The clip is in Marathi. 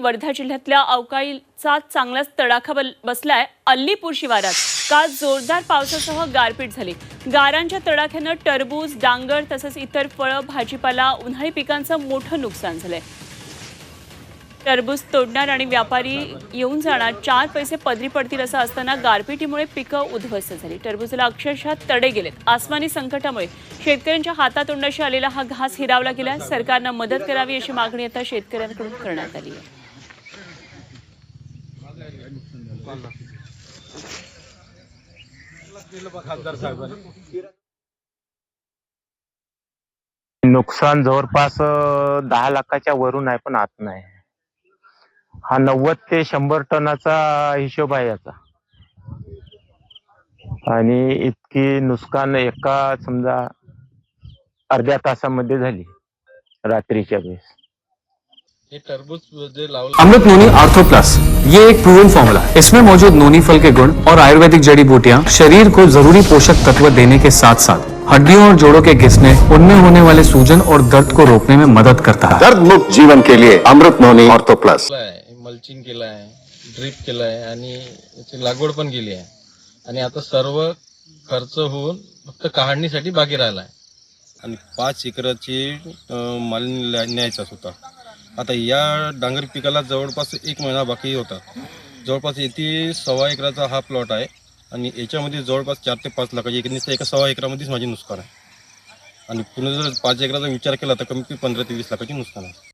वर्धा जिल्ह्यातल्या अवकाळीचा चांगलाच तडाखा बसलाय अल्लीपूर शिवारात. काल जोरदार पावसासह गारपीट झाली. गारांच्या तडाख्यानं टरबूज डांगर तसंच इतर फळं भाजीपाला उन्हाळी पिकांचं मोठं नुकसान झालंय. टरबूज तोडणार आणि व्यापारी येऊन जाणार चार पैसे पदरी पडतील असं असताना गारपिटीमुळे पिकं उद्ध्वस्त झाली. टरबूजला अक्षरशः तडे गेलेत. आसमानी संकटामुळे शेतकऱ्यांच्या हातातोंडाशी आलेला हा घास हिरावला गेला सरकारनं मदत करावी अशी मागणी आता शेतकऱ्यांकडून करण्यात आली आहे. नुकसान जवळपास दहा लाखाच्या वरून आहे पण आत नाही. हा नव्वद ते शंभर टनाचा हिशोब आहे याचा. आणि इतकी नुकसान एका समजा अर्ध्या तासामध्ये झाली रात्रीच्या वेळेस. हे टरबूज जे लावलं अमृत नोनी आर्थो प्लस ये एक प्रूवन फॉर्मूला है। इसमें मौजूद नोनी फल के गुण और आयुर्वेदिक जड़ी बूटियां शरीर को जरूरी पोषक तत्व देने के साथ साथ हड्डियों और जोड़ों के घिसने उनमें होने वाले सूजन और दर्द को रोकने में मदद करता है। दर्द मुक्त जीवन के लिए Amrit noni ortho plus mulching केलं आहे ड्रिप केलं आहे आणि याची लागवड पण केली आहे. आणि आता सर्व खर्च होऊन फक्त काढणीसाठी बाकी राहिला आहे. आणि पाच एकराची माल न्या- न्यायचाच होता आता या डांगर पिकाला जवळपास एक महिना बाकी होता. जवळपास येथे सव्वा एकराचा हा प्लॉट आहे आणि याच्यामध्ये जवळपास चार ते पाच लाखाची एक निसतं. एका सव्वा एकरामध्येच माझी नुकसान आहे. आणि पुन्हा जर पाच एकराचा विचार केला तर कमी पंधरा ते वीस लाखाची नुकसान आहे.